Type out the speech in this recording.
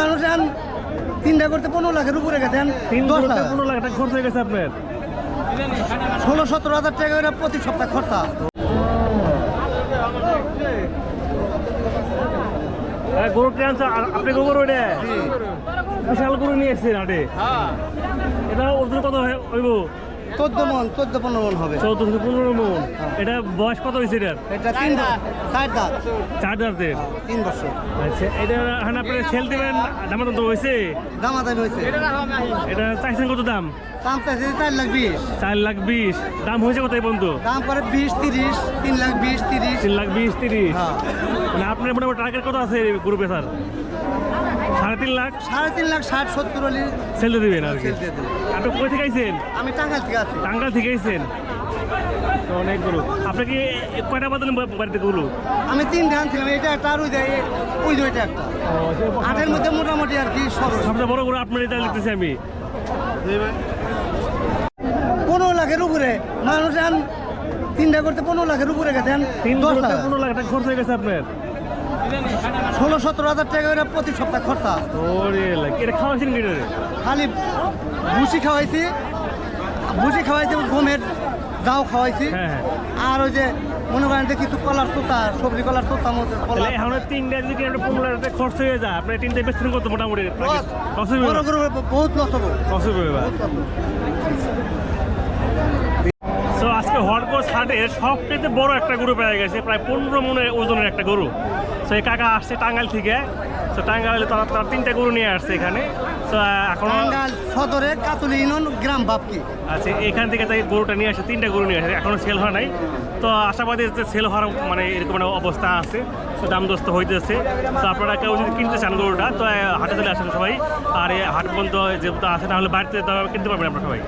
মানুষ এখন তিনটা করতে পনেরো লাখের উপরে গেছেন দশ লাখ পনেরো লাখ টাকা খরচ হয়ে গেছে আপনার। ষোলো সতেরো হাজার টাকা করে প্রতি সপ্তাহ খরচা। আরে গরু ট্রান্স আপনি গোবর ওইটা বিশাল গরু নিয়ে এসছেন হাটে। এটা ওজন কত হয়- হইব চোদ্দ মন চোদ্দ পনেরো মন হবে। চৌদ্দ থেকে পনেরো মন। এটা বয়স কত হয়েছে এটার? এটা তিন চার দাঁত। চার দাঁতের? তিন বছর। আচ্ছা এটা এখন আপনি সেল দেবেন দাম তো হয়েছে? দামাদামি হয়েছে। এটা চাইছেন কত দাম? দাম চাইছে চার লাখ বিশ। চার লাখ বিশ। দাম হয়েছে কত বন্ধু? দাম করে বিশ তিরিশ তিন লাখ বিশ তিরিশ। তিন লাখ বিশ তিরিশ। হ্যাঁ। মানে আপনার মোটামুটি টার্গেট কত আছে গ্রুপে স্যার সাড়ে তিন লাখ? সাড়ে তিন লাখ ষাট সত্তর হলে সেল দিয়ে দেবেন আর কি। আপনি কোথা থেকে আইছেন? আমি টাঙ্গাল থেকে আছি। টাঙ্গাল থেকে আইছেন? তো অনেক গরু। আপনি কি কয়টা বাদলেন বাড়িতে গরু? আমি তিন ধান ছিলাম এটা একটা আর ওই যে ওই যে ওইটা একটা। আটের মধ্যে মোটামুটি আর কি সব। সবচেয়ে বড় গরু আপনার এটা লিখতেছি আমি। পনেরো লাখের উপরে। মানুষ তিনটা করতে পনেরো লাখের উপরে গেছেন তিন দশ লাখ। পনেরো লাখ খরচ হয়ে গেছে আপনার। ষোলো সতেরো হাজার টাকা করে প্রতি সপ্তাহ খরচা ওরে এটা খাওয়াইছেন কি খালি ভুসি খাওয়াইছি ভুসি খাওয়াইছি গমের দাও খাওয়াইছি। হ্যাঁ হ্যাঁ। আর ওই যে মনে করেন যে কিছু কলার তোতা সবজি কলার তোতা মতো তিনটা যদি পনেরো খরচ হয়ে যায় আপনার তিনটা বেশি কত মোটামুটি বড় বহুত লস হব। লস হব। তো আজকে হাটে সবচেয়ে বড় একটা গরু পেয়ে গেছে প্রায় পনেরো মনের ওজনের একটা গরু। তো এই কাকা আসছে টাঙ্গাইল থেকে। তো টাঙ্গাইলে তারা তার তিনটা গরু নিয়ে আসছে এখানে। তো এখন টাঙ্গাইল সদরে কাতুলি ইউনিয়ন গ্রাম বাপকি। আচ্ছা এখান থেকে তাই গরুটা নিয়ে আসে তিনটা গরু নিয়ে আসে। এখনও সেল হয় নাই। তো আশাবাদী যে সেল হওয়ার মানে এরকম একটা অবস্থা আছে। তো দাম দস্ত হইতেছে। তো আপনারা কেউ যদি কিনতে চান গরুটা তো হাটে চলে আসেন সবাই। আর এই হাট বন্ধ যেহেতু আছে তাহলে বাড়িতে তো কিনতে পারবেন আপনারা সবাই।